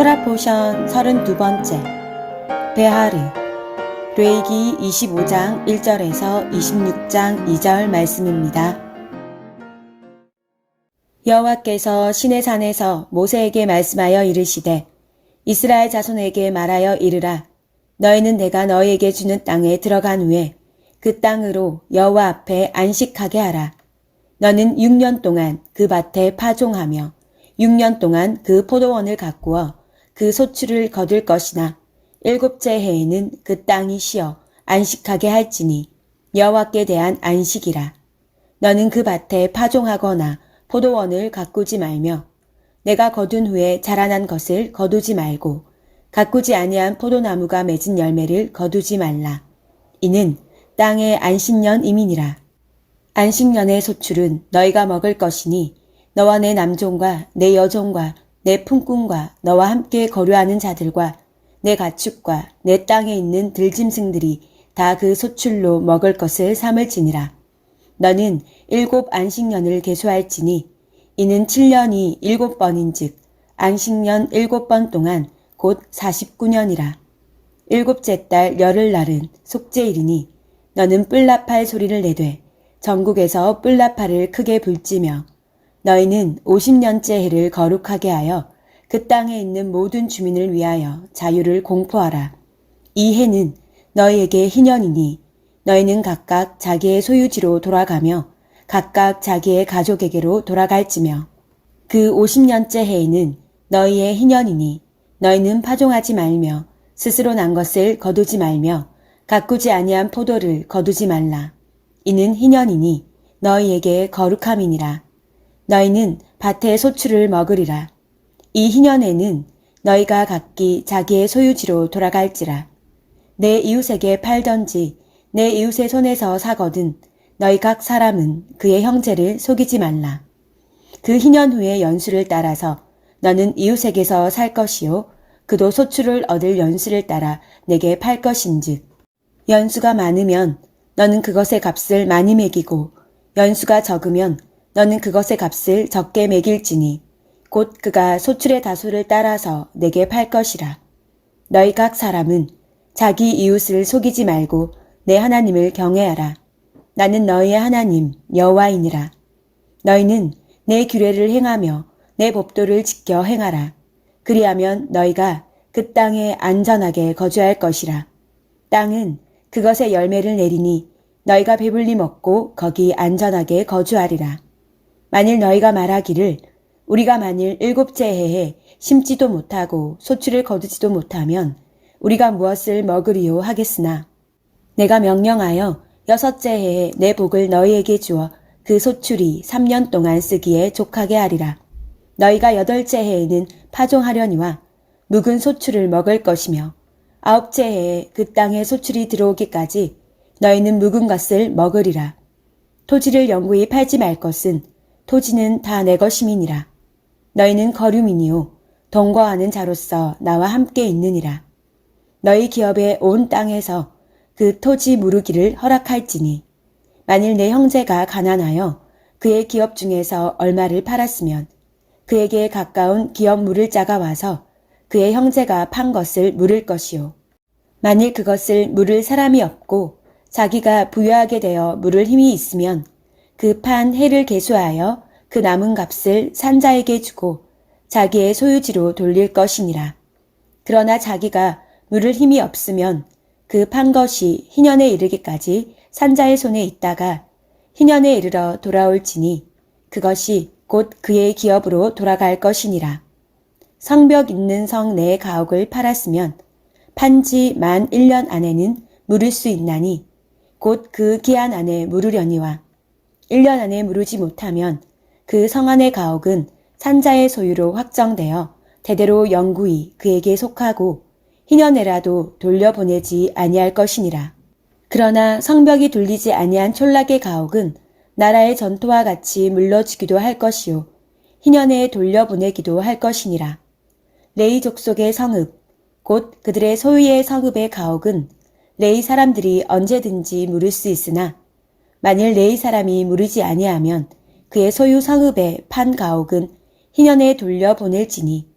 토라 포션 32번째 베하르 레이기 25장 1절에서 26장 2절 말씀입니다. 여호와께서 시내 산에서 모세에게 말씀하여 이르시되 이스라엘 자손에게 말하여 이르라 너희는 내가 너희에게 주는 땅에 들어간 후에 그 땅으로 여호와 앞에 안식하게 하라 너는 6년 동안 그 밭에 파종하며 6년 동안 그 포도원을 가꾸어 그 소출을 거둘 것이나 일곱째 해에는 그 땅이 쉬어 안식하게 할지니 여호와께 대한 안식이라. 너는 그 밭에 파종하거나 포도원을 가꾸지 말며 내가 거둔 후에 자라난 것을 거두지 말고 가꾸지 아니한 포도나무가 맺은 열매를 거두지 말라. 이는 땅의 안식년 이민이라. 안식년의 소출은 너희가 먹을 것이니 너와 내 남종과 내 여종과 내 품꾼과 너와 함께 거류하는 자들과 내 가축과 내 땅에 있는 들짐승들이 다 그 소출로 먹을 것을 삼을지니라. 너는 일곱 안식년을 계수할지니 이는 7년이 일곱 번인즉 안식년 일곱 번 동안 곧 49년이라. 일곱째 달 열흘 날은 속죄일이니 너는 뿔나팔 소리를 내되 전국에서 뿔나팔을 크게 불지며 너희는 50년째 해를 거룩하게 하여 그 땅에 있는 모든 주민을 위하여 자유를 공포하라. 이 해는 너희에게 희년이니 너희는 각각 자기의 소유지로 돌아가며 각각 자기의 가족에게로 돌아갈지며 그 50년째 해에는 너희의 희년이니 너희는 파종하지 말며 스스로 난 것을 거두지 말며 가꾸지 아니한 포도를 거두지 말라. 이는 희년이니 너희에게 거룩함이니라. 너희는 밭의 소출을 먹으리라. 이 희년에는 너희가 각기 자기의 소유지로 돌아갈지라. 내 이웃에게 팔던지 내 이웃의 손에서 사거든 너희 각 사람은 그의 형제를 속이지 말라. 그 희년 후의 연수를 따라서 너는 이웃에게서 살 것이요 그도 소출을 얻을 연수를 따라 내게 팔 것인즉 연수가 많으면 너는 그것의 값을 많이 매기고 연수가 적으면 너는 그것의 값을 적게 매길지니 곧 그가 소출의 다수를 따라서 내게 팔 것이라. 너희 각 사람은 자기 이웃을 속이지 말고 내 하나님을 경외하라. 나는 너희의 하나님 여호와이니라. 너희는 내 규례를 행하며 내 법도를 지켜 행하라. 그리하면 너희가 그 땅에 안전하게 거주할 것이라. 땅은 그것의 열매를 내리니 너희가 배불리 먹고 거기 안전하게 거주하리라. 만일 너희가 말하기를 우리가 만일 일곱째 해에 심지도 못하고 소출을 거두지도 못하면 우리가 무엇을 먹으리요 하겠으나 내가 명령하여 여섯째 해에 내 복을 너희에게 주어 그 소출이 3년 동안 쓰기에 족하게 하리라. 너희가 여덟째 해에는 파종하려니와 묵은 소출을 먹을 것이며 아홉째 해에 그 땅에 소출이 들어오기까지 너희는 묵은 것을 먹으리라. 토지를 영구히 팔지 말 것은 토지는 다 내 것임이니라. 너희는 거류민이요 동거하는 자로서 나와 함께 있느니라. 너희 기업의 온 땅에서 그 토지 무르기를 허락할지니 만일 내 형제가 가난하여 그의 기업 중에서 얼마를 팔았으면 그에게 가까운 기업 물을 자가 와서 그의 형제가 판 것을 물을 것이요. 만일 그것을 물을 사람이 없고 자기가 부유하게 되어 물을 힘이 있으면 그 판 해를 계수하여 그 남은 값을 산자에게 주고 자기의 소유지로 돌릴 것이니라. 그러나 자기가 물을 힘이 없으면 그 판 것이 희년에 이르기까지 산자의 손에 있다가 희년에 이르러 돌아올지니 그것이 곧 그의 기업으로 돌아갈 것이니라. 성벽 있는 성 내의 가옥을 팔았으면 판지 만 1년 안에는 물을 수 있나니 곧 그 기한 안에 물으려니와 1년 안에 물으지 못하면 그 성안의 가옥은 산자의 소유로 확정되어 대대로 영구히 그에게 속하고 희년에라도 돌려보내지 아니할 것이니라. 그러나 성벽이 돌리지 아니한 촌락의 가옥은 나라의 전토와 같이 물러주기도 할 것이요 희년에 돌려보내기도 할 것이니라. 레이 족속의 성읍 곧 그들의 소유의 성읍의 가옥은 레이 사람들이 언제든지 물을 수 있으나 만일 레이 사람이 물으지 아니하면 그의 소유 성읍의 판 가옥은 희년에 돌려보낼지니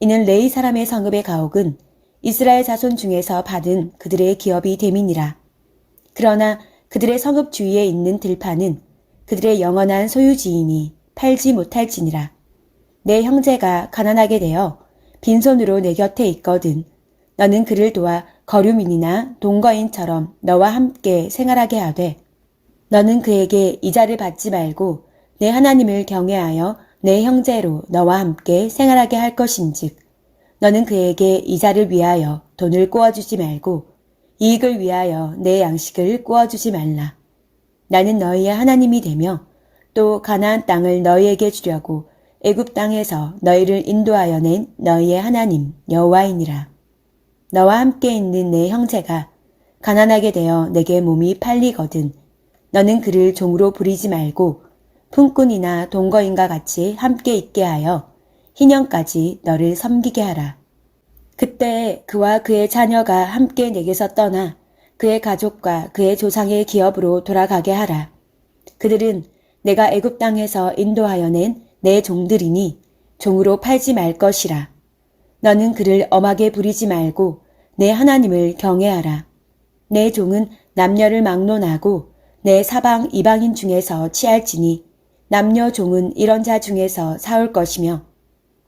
이는 레이 사람의 성읍의 가옥은 이스라엘 자손 중에서 받은 그들의 기업이 됨이니라. 그러나 그들의 성읍 주위에 있는 들판은 그들의 영원한 소유지이니 팔지 못할지니라. 내 형제가 가난하게 되어 빈손으로 내 곁에 있거든. 너는 그를 도와 거류민이나 동거인처럼 너와 함께 생활하게 하되 너는 그에게 이자를 받지 말고 내 하나님을 경외하여 내 형제로 너와 함께 생활하게 할 것인즉 너는 그에게 이자를 위하여 돈을 꼬아주지 말고 이익을 위하여 내 양식을 꼬아주지 말라. 나는 너희의 하나님이 되며 또 가나안 땅을 너희에게 주려고 애굽 땅에서 너희를 인도하여 낸 너희의 하나님 여호와이니라. 너와 함께 있는 내 형제가 가난하게 되어 내게 몸이 팔리거든 너는 그를 종으로 부리지 말고 품꾼이나 동거인과 같이 함께 있게 하여 희년까지 너를 섬기게 하라. 그때 그와 그의 자녀가 함께 내게서 떠나 그의 가족과 그의 조상의 기업으로 돌아가게 하라. 그들은 내가 애굽 땅에서 인도하여 낸 내 종들이니 종으로 팔지 말 것이라. 너는 그를 엄하게 부리지 말고 내 하나님을 경외하라. 내 종은 남녀를 막론하고 내 사방 이방인 중에서 취할지니 남녀 종은 이런 자 중에서 사올 것이며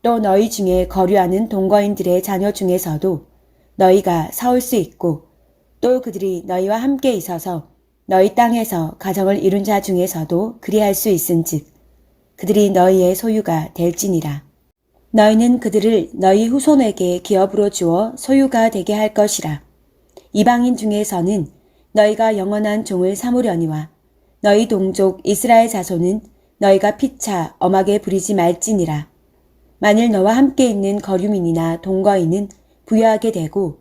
또 너희 중에 거류하는 동거인들의 자녀 중에서도 너희가 사올 수 있고 또 그들이 너희와 함께 있어서 너희 땅에서 가정을 이룬 자 중에서도 그리할 수 있은즉 그들이 너희의 소유가 될지니라. 너희는 그들을 너희 후손에게 기업으로 주어 소유가 되게 할 것이라. 이방인 중에서는 너희가 영원한 종을 삼으려니와 너희 동족 이스라엘 자손은 너희가 피차 엄하게 부리지 말지니라. 만일 너와 함께 있는 거류민이나 동거인은 부여하게 되고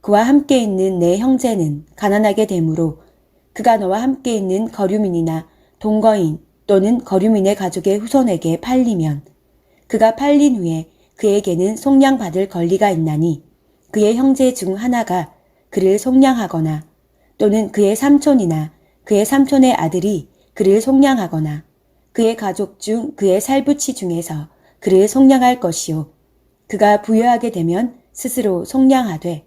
그와 함께 있는 내 형제는 가난하게 되므로 그가 너와 함께 있는 거류민이나 동거인 또는 거류민의 가족의 후손에게 팔리면 그가 팔린 후에 그에게는 속량받을 권리가 있나니 그의 형제 중 하나가 그를 속량하거나 또는 그의 삼촌이나 그의 삼촌의 아들이 그를 속량하거나 그의 가족 중 그의 살부치 중에서 그를 속량할 것이요. 그가 부여하게 되면 스스로 속량하되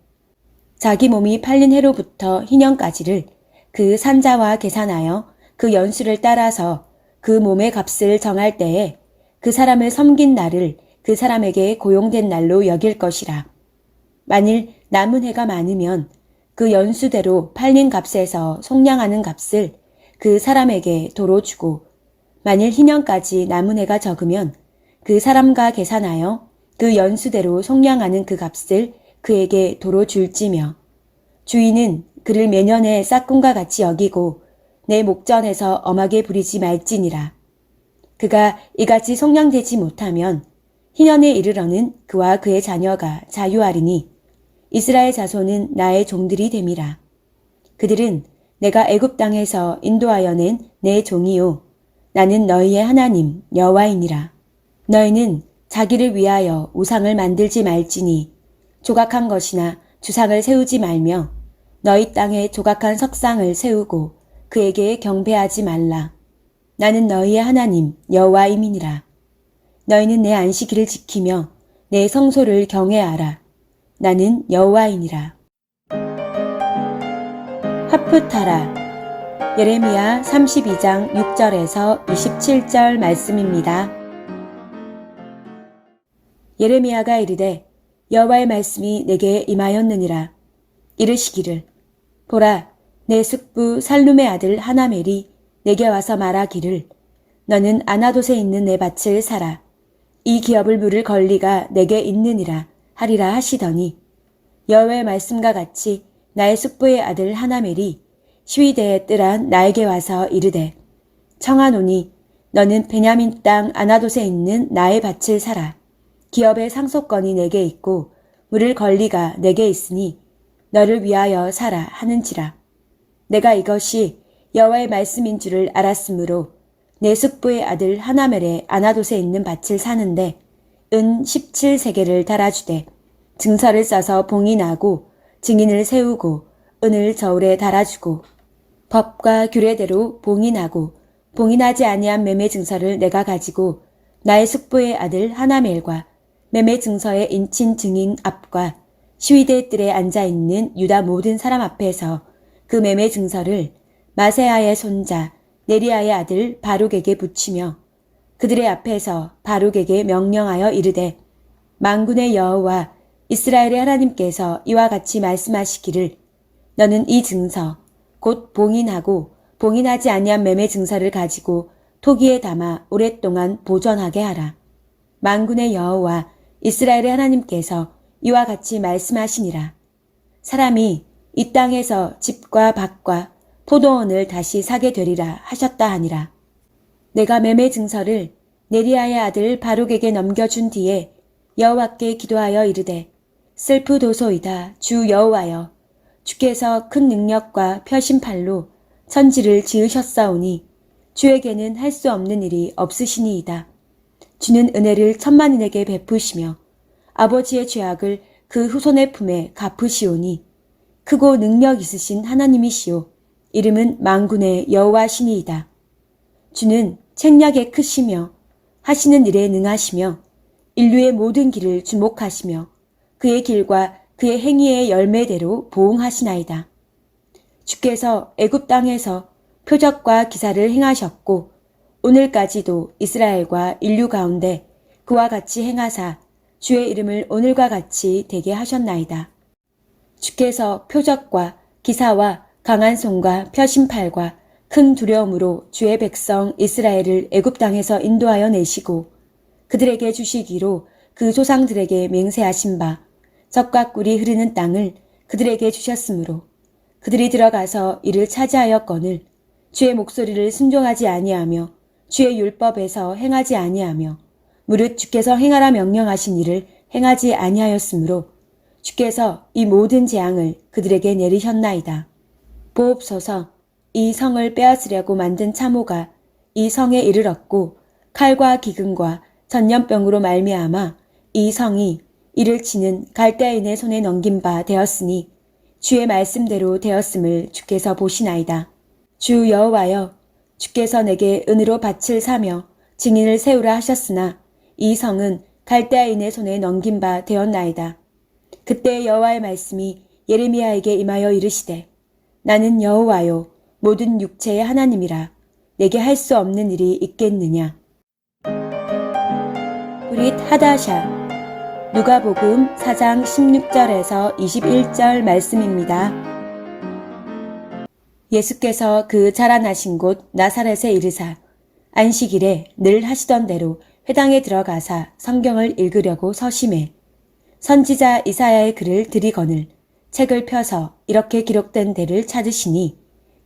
자기 몸이 팔린 해로부터 희년까지를 그 산자와 계산하여 그 연수를 따라서 그 몸의 값을 정할 때에 그 사람을 섬긴 날을 그 사람에게 고용된 날로 여길 것이라. 만일 남은 해가 많으면 그 연수대로 팔린 값에서 속량하는 값을 그 사람에게 도로 주고 만일 희년까지 남은 해가 적으면 그 사람과 계산하여 그 연수대로 속량하는 그 값을 그에게 도로 줄지며 주인은 그를 매년의 싹군과 같이 여기고 내 목전에서 엄하게 부리지 말지니라. 그가 이같이 속량되지 못하면 희년에 이르러는 그와 그의 자녀가 자유하리니 이스라엘 자손은 나의 종들이 됨이라. 그들은 내가 애굽 땅에서 인도하여 낸 내 종이요 나는 너희의 하나님 여호와이니라. 너희는 자기를 위하여 우상을 만들지 말지니 조각한 것이나 주상을 세우지 말며 너희 땅에 조각한 석상을 세우고 그에게 경배하지 말라. 나는 너희의 하나님 여호와임이니라. 너희는 내 안식일을 지키며 내 성소를 경외하라. 나는 여호와이니라. 하프타라 예레미야 32장 6절에서 27절 말씀입니다. 예레미야가 이르되 여호와의 말씀이 내게 임하였느니라. 이르시기를 보라 내 숙부 살룸의 아들 하나멜이 내게 와서 말하기를 너는 아나돗에 있는 내 밭을 사라. 이 기업을 물을 권리가 내게 있느니라 하리라 하시더니 여호와의 말씀과 같이 나의 숙부의 아들 하나멜이 시위대에 뜰한 나에게 와서 이르되 청하노니 너는 베냐민 땅 아나돗에 있는 나의 밭을 사라. 기업의 상속권이 내게 있고 물을 권리가 내게 있으니 너를 위하여 사라 하는지라. 내가 이것이 여호와의 말씀인 줄을 알았으므로 내 숙부의 아들 하나멜의 아나돗에 있는 밭을 사는데 은 17세계를 달아주되 증서를 써서 봉인하고 증인을 세우고 은을 저울에 달아주고 법과 규례대로 봉인하고 봉인하지 아니한 매매 증서를 내가 가지고 나의 숙부의 아들 하나멜과 매매 증서에 인친 증인 앞과 시위대 뜰에 앉아 있는 유다 모든 사람 앞에서 그 매매 증서를 마세아의 손자 네리아의 아들 바룩에게 붙이며 그들의 앞에서 바룩에게 명령하여 이르되 만군의 여호와 이스라엘의 하나님께서 이와 같이 말씀하시기를 너는 이 증서 곧 봉인하고 봉인하지 아니한 매매 증서를 가지고 토기에 담아 오랫동안 보존하게 하라. 만군의 여호와 이스라엘의 하나님께서 이와 같이 말씀하시니라. 사람이 이 땅에서 집과 밭과 포도원을 다시 사게 되리라 하셨다 하니라. 내가 매매 증서를 네리아의 아들 바룩에게 넘겨준 뒤에 여호와께 기도하여 이르되 슬프도소이다 주 여호와여 주께서 큰 능력과 표심팔로 천지를 지으셨사오니 주에게는 할 수 없는 일이 없으시니이다. 주는 은혜를 천만인에게 베푸시며 아버지의 죄악을 그 후손의 품에 갚으시오니 크고 능력 있으신 하나님이시오 이름은 만군의 여호와시니이다. 주는 책략에 크시며 하시는 일에 능하시며 인류의 모든 길을 주목하시며 그의 길과 그의 행위의 열매대로 보응하시나이다. 주께서 애굽 땅에서 표적과 기사를 행하셨고 오늘까지도 이스라엘과 인류 가운데 그와 같이 행하사 주의 이름을 오늘과 같이 되게 하셨나이다. 주께서 표적과 기사와 강한 손과 표심팔과 큰 두려움으로 주의 백성 이스라엘을 애굽 땅에서 인도하여 내시고 그들에게 주시기로 그 조상들에게 맹세하신 바 적과 꿀이 흐르는 땅을 그들에게 주셨으므로 그들이 들어가서 이를 차지하였거늘 주의 목소리를 순종하지 아니하며 주의 율법에서 행하지 아니하며 무릇 주께서 행하라 명령하신 일을 행하지 아니하였으므로 주께서 이 모든 재앙을 그들에게 내리셨나이다. 보옵소서 이 성을 빼앗으려고 만든 참호가 이 성에 이르렀고 칼과 기근과 전염병으로 말미암아 이 성이 이를 치는 갈대인의 손에 넘긴 바 되었으니 주의 말씀대로 되었음을 주께서 보시나이다. 주 여호와여 주께서 내게 은으로 밭을 사며 증인을 세우라 하셨으나 이 성은 갈대아인의 손에 넘긴 바 되었나이다. 그때 여호와의 말씀이 예레미야에게 임하여 이르시되 나는 여호와요 모든 육체의 하나님이라 내게 할 수 없는 일이 있겠느냐. 브릿 하다샤 누가복음 4장 16절에서 21절 말씀입니다. 예수께서 그 자라나신 곳 나사렛에 이르사 안식일에 늘 하시던 대로 회당에 들어가사 성경을 읽으려고 서심해 선지자 이사야의 글을 들이거늘 책을 펴서 이렇게 기록된 데를 찾으시니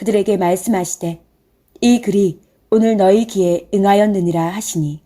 그들에게 말씀하시되 이 글이 오늘 너희 귀에 응하였느니라 하시니